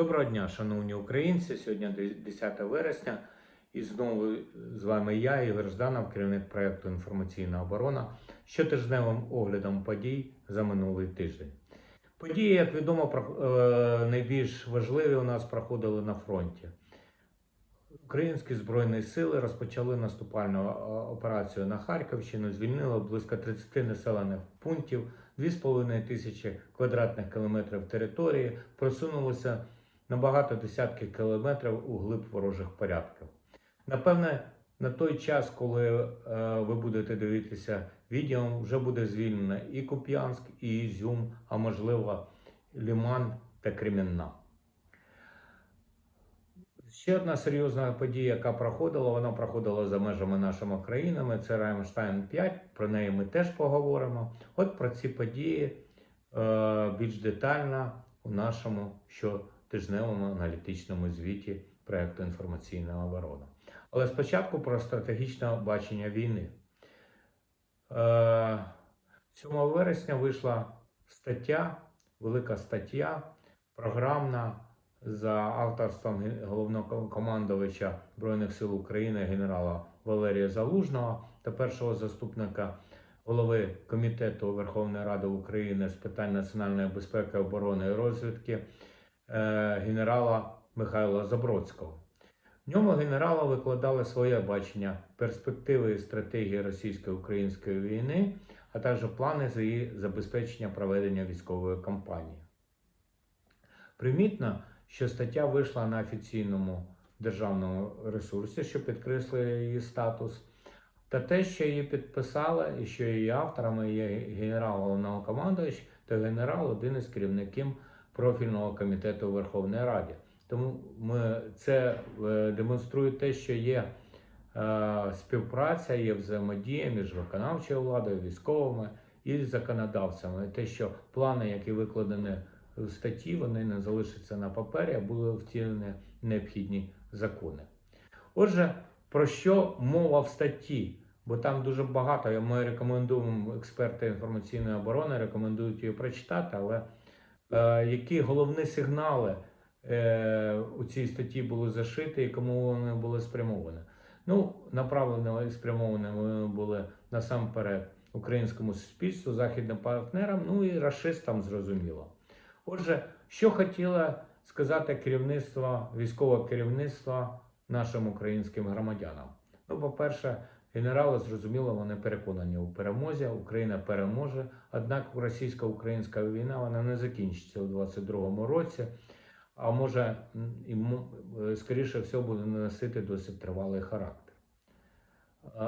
Доброго дня, шановні українці. Сьогодні 10 вересня, і знову з вами я, Ігор Жданов, керівник проєкту Інформаційна оборона, щотижневим оглядом подій за минулий тиждень. Події, як відомо, е, найбільш важливі у нас проходили на фронті. Українські збройні сили розпочали наступальну е, операцію на Харківщину, звільнили близько 30 населених пунктів, 2,5 тисячі квадратних кілометрів території, просунулися на багато десятків кілометрів у глиб ворожих порядків. Напевне, на той час, коли е, ви будете дивитися відео, вже буде звільнено і Куп'янськ, і Ізюм, а можливо, Ліман та Кремінна. Ще одна серйозна подія, яка проходила, вона проходила за межами нашими країнами. Це Раймштайн 5. Про неї ми теж поговоримо. От про ці події е, більш детально у нашому щотижневому аналітичному звіті проєкту інформаційна оборона. Але спочатку про стратегічне бачення війни. Е, 7 вересня вийшла стаття, велика стаття, програмна за авторством ге- головнокомандувача Збройних сил України генерала Валерія Залужного та першого заступника голови Комітету Верховної Ради України з питань національної безпеки, оборони і розвідки е, генерала Михайла Забродського. В ньому генерала викладали своє бачення перспективи і стратегії російсько-української війни, а також плани за її забезпечення проведення військової кампанії. Примітно, що стаття вийшла на офіційному державному ресурсі, що підкреслює її статус, та те, що її підписали, і що її авторами є генерал головнокомандувач та генерал, один із керівників профільного комітету Верховної Ради. Тому ми, це е, демонструє те, що є е, співпраця, є взаємодія між виконавчою владою, військовими і законодавцями. Те, що плани, які викладені в статті, вони не залишаться на папері, а були втілені необхідні закони. Отже, про що мова в статті? Бо там дуже багато. Ми рекомендуємо експерти інформаційної оборони, рекомендують її прочитати, але які головні сигнали е, у цій статті були зашиті і кому вони були спрямовані? Ну, направлено і спрямовані вони були насамперед українському суспільству, західним партнерам, ну і расистам зрозуміло. Отже, що хотіло сказати керівництво, військове керівництво нашим українським громадянам? Ну, по-перше, генерали зрозуміло, вони переконані у перемозі. Україна переможе. Однак російсько-українська війна вона не закінчиться у 22-му році, а може і е, скоріше всього буде носити досить тривалий характер.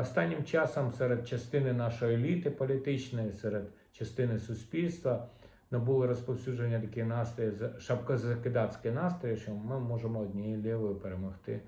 Останнім часом серед частини нашої еліти політичної, серед частини суспільства набули розповсюдження такі настрої, за- шапкозакидацькі настрої, що ми можемо однією лівою перемогти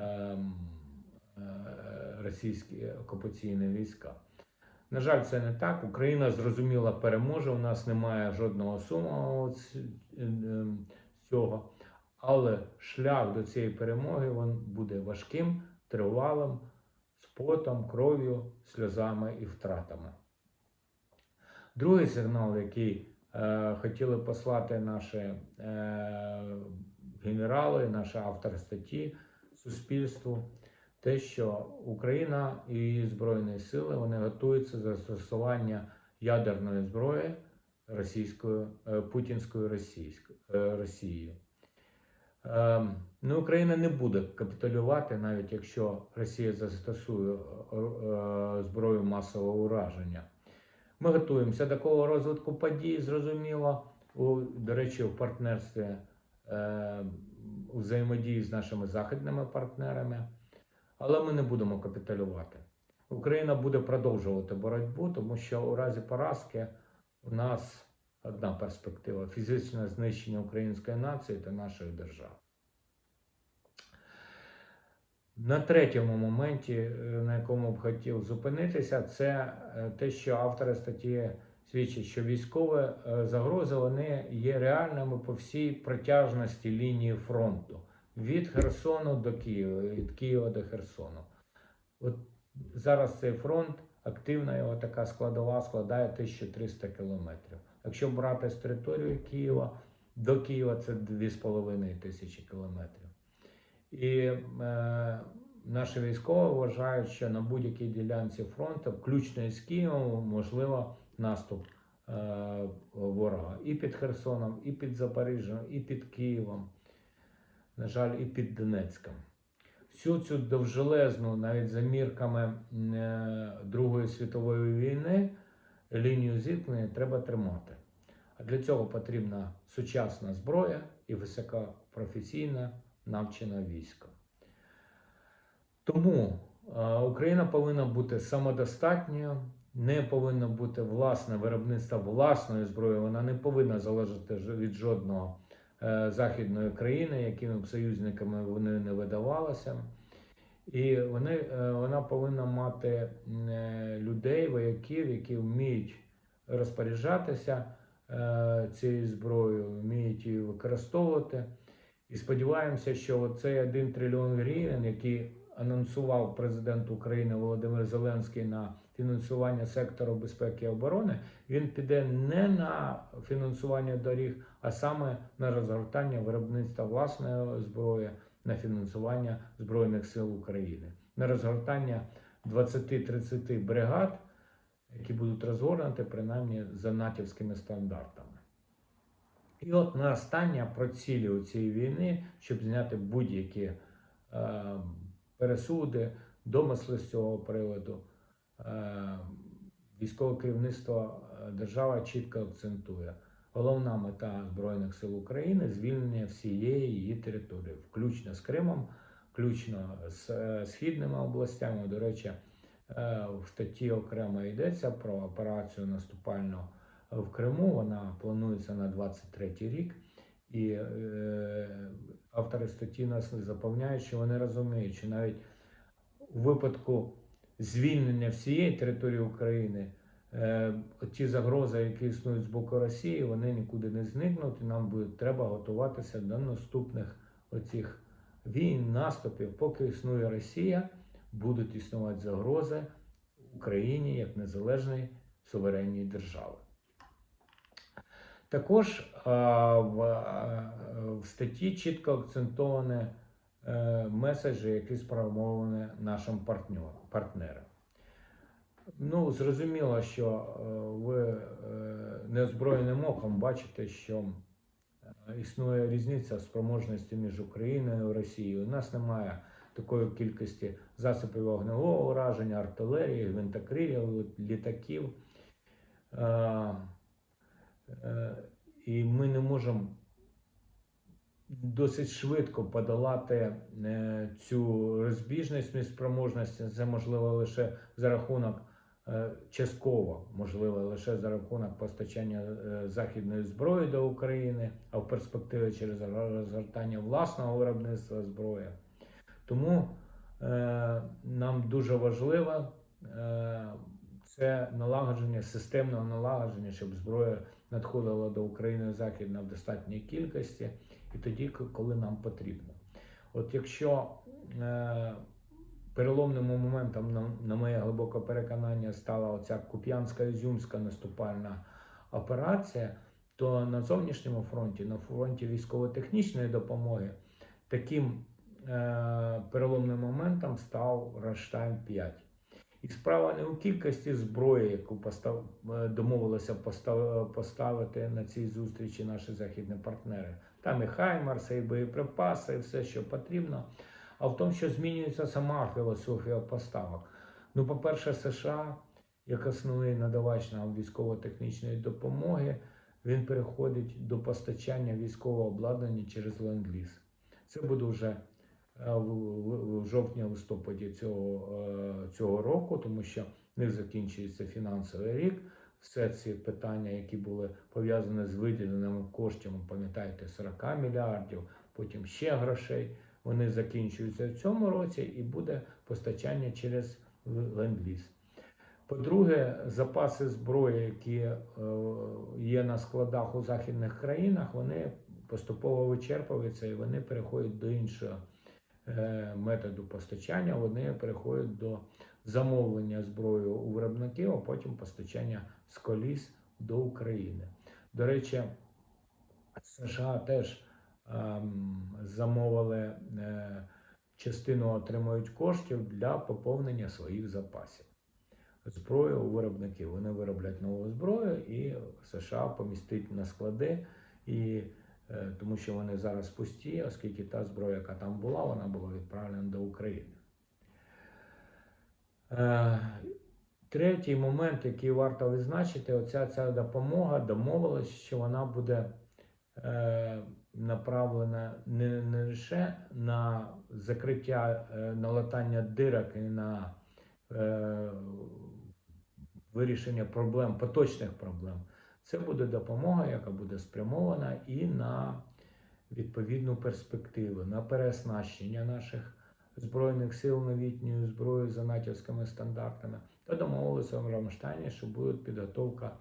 ем, російські окупаційні війська. На жаль, це не так. Україна зрозуміло переможе. У нас немає жодного суму ем, з цього. Але шлях до цієї перемоги він буде важким, тривалим, з потом, кров'ю, сльозами і втратами. Другий сигнал, який е, хотіли послати наші е, генерали, наші автори статті суспільству, те, що Україна і її Збройні сили вони готуються до застосування ядерної зброї російською, е, путінською е, Росією. Ем, Ну, Україна не буде капітулювати, навіть якщо Росія застосує е, зброю масового ураження. Ми готуємося до такого розвитку подій, зрозуміло, у, до речі, в партнерстві у взаємодії з нашими західними партнерами, але ми не будемо капітулювати. Україна буде продовжувати боротьбу, тому що у разі поразки у нас одна перспектива фізичне знищення української нації та нашої держави. На третьому моменті, е, на якому б хотів зупинитися, це е, те, що автори статті свідчать, що військові е, загрози вони є реальними по всій протяжності лінії фронту від Херсону до Києва, від Києва до Херсону. От зараз цей фронт, активна його така складова складає 1300 кілометрів. Якщо брати з території Києва, До Києва це 2,5 тисячі кілометрів. І е, наші військові вважають, що на будь-якій ділянці фронту, включно із Києвом, можливо наступ е, ворога і під Херсоном, і під Запоріжжям, і під Києвом, на жаль, і під Донецьком. Всю цю довжелезну, навіть за мірками е, Другої світової війни, лінію зіткнення треба тримати. А для цього потрібна сучасна зброя і високопрофесійне навчене військо. Тому е, Україна повинна бути самодостатньою, не повинно бути власне виробництво власної зброї, вона не повинна залежати від жодного західної країни, якими б союзниками вони не видавалися. І вони, е, вона повинна мати е, людей, вояків, які вміють розпоряджатися е, цією зброєю, вміють її використовувати. І сподіваємося, що цей 1 трильйон гривень, який анонсував президент України Володимир Зеленський на фінансування сектору безпеки і оборони, він піде не на фінансування доріг, а саме на розгортання виробництва власної зброї, на фінансування Збройних сил України, на розгортання 20-30 бригад, які будуть розгорнуті принаймні за натівськими стандартами. І от на останнє про цілі у цієї війни, щоб зняти будь-які е, пересуди, домисли з цього приводу, е, військове керівництво е, держави чітко акцентує. Головна мета Збройних сил України звільнення всієї її території, включно з Кримом, включно з е, східними областями. До речі, е, в статті окремо йдеться про операцію наступальну в Криму. Вона планується на 23 рік. І е, автори статті нас запевняють, що вони розуміють, що навіть у випадку звільнення всієї території України ті загрози, які існують з боку Росії, вони нікуди не зникнуть, і нам буде треба готуватися до наступних оцих війн, наступів. Поки існує Росія, будуть існувати загрози Україні як незалежній суверенній держави. Також в, а, в статті чітко акцентовані е, меседжі, які спрямовані нашим партнерам. Ну, зрозуміло, що е, ви е, неозброєним оком бачите, що е, існує різниця спроможності між Україною і Росією. У нас немає такої кількості засобів вогневого ураження, артилерії, гвинтокрилів, літаків. І ми не можемо досить швидко подолати цю розбіжність між спроможності. Це можливо лише за рахунок частково, можливо, лише за рахунок постачання е, західної зброї до України, а в перспективі через розгортання власного виробництва зброї. Тому е, нам дуже важливо е, це налагодження, системного налагодження, щоб зброя надходила до України західна в достатній кількості, і тоді, коли нам потрібно. От якщо е, переломним моментом, на, на моє глибоке переконання, стала оця Куп'янська ізюмська наступальна операція, то на зовнішньому фронті, на фронті військово-технічної допомоги, таким е, переломним моментом став Рамштайн 5. І справа не у кількості зброї, яку постав, е, домовилися постав, поставити на цій зустрічі наші західні партнери. Там і Хаймарси, і боєприпаси, і все, що потрібно. А в тому, що змінюється сама філософія поставок. Ну, по-перше, США, як основний надавач нам військово-технічної допомоги, він переходить до постачання військового обладнання через ленд-ліз. Це буде вже е, в, жовтні-листопаді цього, е, цього року, тому що в них закінчується фінансовий рік. Все ці питання, які були пов'язані з виділеними коштами, пам'ятаєте, 40 мільярдів, потім ще грошей. Вони закінчуються в цьому році і буде постачання через ленд-ліз. По-друге, запаси зброї, які е, є на складах у західних країнах, вони поступово вичерпуються і вони переходять до іншого е, методу постачання. Вони переходять до замовлення зброї у виробників, а потім постачання з коліс до України. До речі, США теж замовили е, частину отримують коштів для поповнення своїх запасів. Зброю у виробників. Вони вироблять нову зброю і США помістить на склади, і, е, тому що вони зараз пусті, оскільки та зброя, яка там була, вона була відправлена до України. Е, Третій момент, який варто відзначити, оця ця допомога домовилась, що вона буде направлена не, не лише на закриття е, на латання дирок і на е, вирішення проблем, поточних проблем. Це буде допомога, яка буде спрямована і на відповідну перспективу, на переоснащення наших Збройних сил новітньою зброєю за натівськими стандартами. Та домовилися в Рамштайні, що буде підготовка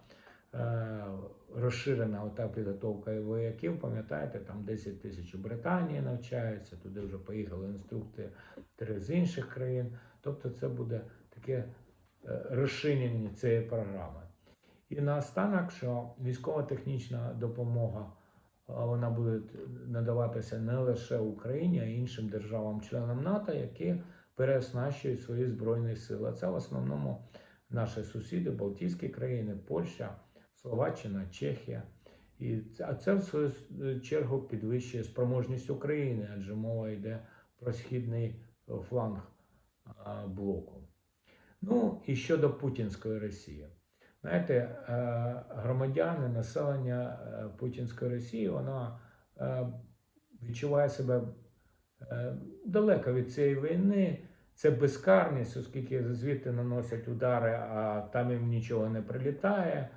розширена ота підготовка вояків. Пам'ятаєте, там 10 тисяч у Британії навчаються, туди вже поїхали інструктори з інших країн. Тобто це буде таке е, розширення цієї програми. І наостанок, що військово-технічна допомога вона буде надаватися не лише Україні, а й іншим державам-членам НАТО, які переоснащують свої збройні сили. Це в основному наші сусіди, Балтійські країни, Польща, Словаччина, Чехія. І це, а це в свою чергу підвищує спроможність України, адже мова йде про східний фланг блоку. Ну і щодо Путінської Росії. Знаєте, е, громадяни, населення е, Путінської Росії, воно е, відчуває себе далеко від цієї війни. Це безкарність, оскільки звідти наносять удари, а там їм нічого не прилітає.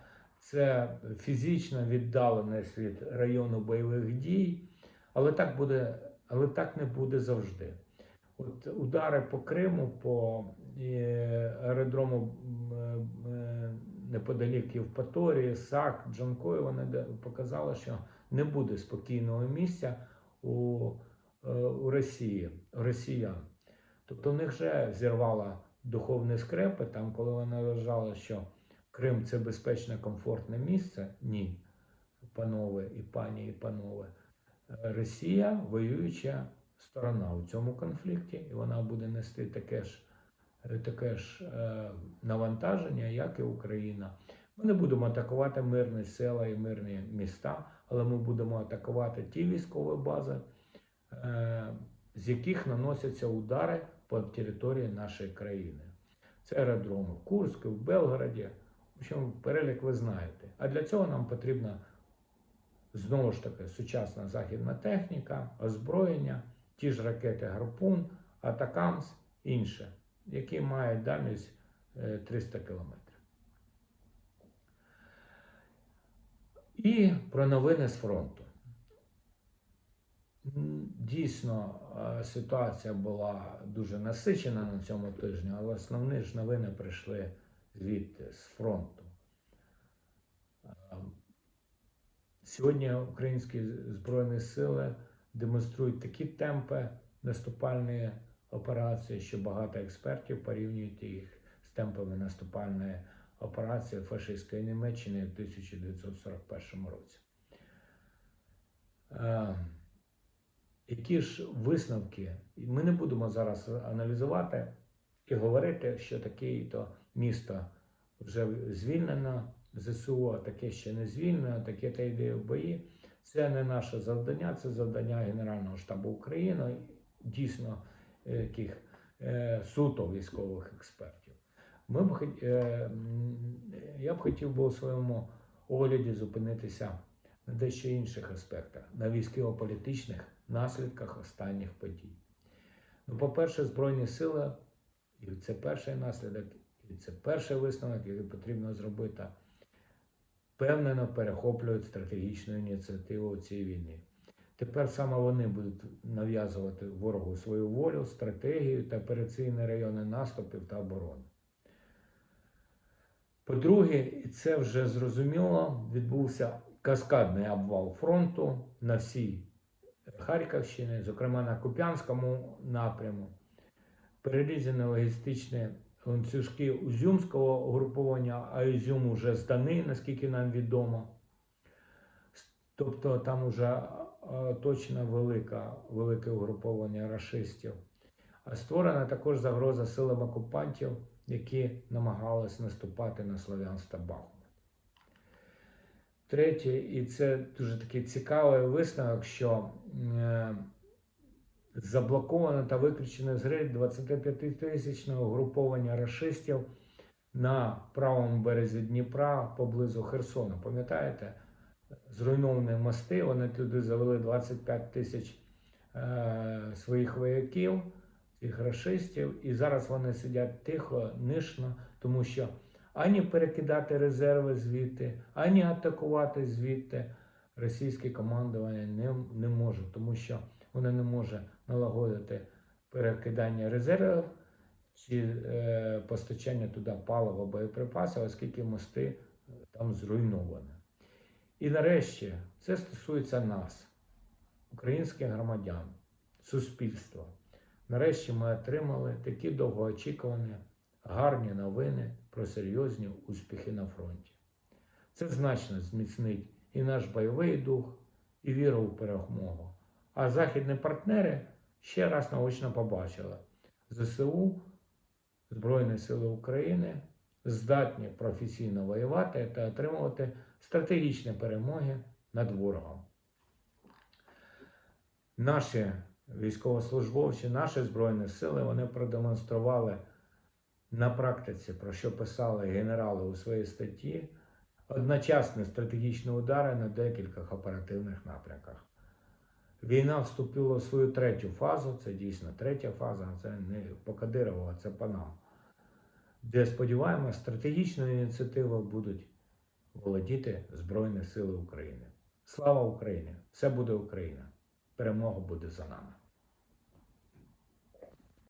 Це фізична віддаленість від району бойових дій, але так буде, але так не буде завжди. От удари по Криму, по аеродрому неподалік Євпаторії, САК, Джанкої, вони показали, що не буде спокійного місця у е, у Росії, росіян. Тобто в них вже зірвала духовні скрепи, там, коли вони вважали, що Крим це безпечне, комфортне місце. Ні, панове і пані, і панове. Росія воююча сторона у цьому конфлікті, і вона буде нести таке ж таке ж е, навантаження, як і Україна. Ми не будемо атакувати мирні села і мирні міста, але ми будемо атакувати ті військові бази, е, з яких наносяться удари по території нашої країни. Це аеродроми в Курську, в Белгороді. Общем, перелік ви знаєте. А для цього нам потрібна знову ж таки сучасна західна техніка, озброєння, ті ж ракети Гарпун, Атакамс, інше які мають дальність 300 км. І про новини з фронту. Дійсно, ситуація була дуже насичена на цьому тижні, але основні ж новини прийшли звідти, з фронту. Сьогодні українські Збройні сили демонструють такі темпи наступальної операції, що багато експертів порівнюють їх з темпами наступальної операції фашистської Німеччини в 1941 році. Е, які ж висновки? Ми не будемо зараз аналізувати і говорити, що таке то місто вже звільнено ЗСУ, а таке ще не звільнено, таке та йде в бої. Це не наше завдання, це завдання Генерального штабу України. Дійсно, яких е, суто військових експертів. Ми б е, я б хотів би у своєму огляді зупинитися на дещо інших аспектах, на військово-політичних наслідках останніх подій. Ну, по-перше, Збройні сили, і це перший наслідок, і це перший висновок, який потрібно зробити, впевнено перехоплюють стратегічну ініціативу у цій війні. Тепер саме вони будуть нав'язувати ворогу свою волю, стратегію та операційні райони наступів та оборони. По-друге, і це вже зрозуміло, відбувся каскадний обвал фронту на всій Харківщині, зокрема на Куп'янському напряму, перерізані логістичні ланцюжки Узюмського угруповання, а Ізюм уже зданий, наскільки нам відомо. Тобто там уже точно велика, велике угруповання рашистів. А створена також загроза силам окупантів, які намагались наступати на Слов'янськ Бахмут. Третє, і це дуже такий цікавий висновок, що е, заблоковано та виключено з гри 25-тисячне угруповання рашистів на правому березі Дніпра поблизу Херсона. Пам'ятаєте? Зруйновані мости, вони туди завели 25 тисяч е, своїх вояків, цих рашистів, і зараз вони сидять тихо, нишно, тому що ані перекидати резерви звідти, ані атакувати звідти російське командування не, не може, тому що воно не може налагодити перекидання резервів чи е, постачання туди палива, боєприпасів, оскільки мости е, там зруйновані. І нарешті це стосується нас, українських громадян, суспільства. Нарешті ми отримали такі довгоочікувані, гарні новини про серйозні успіхи на фронті. Це значно зміцнить і наш бойовий дух, і віру у перемогу. А західні партнери ще раз наочно побачили, ЗСУ, Збройні Сили України здатні професійно воювати та отримувати стратегічні перемоги над ворогом. Наші військовослужбовці, наші Збройні сили вони продемонстрували на практиці, про що писали генерали у своїй статті, одночасні стратегічні удари на декількох оперативних напрямках. Війна вступила в свою третю фазу, це дійсно третя фаза, це не по Кадирову, а це по нам. Де сподіваємося, стратегічною ініціативою будуть володіти Збройні Сили України. Слава Україні! Все буде Україна! Перемога буде за нами!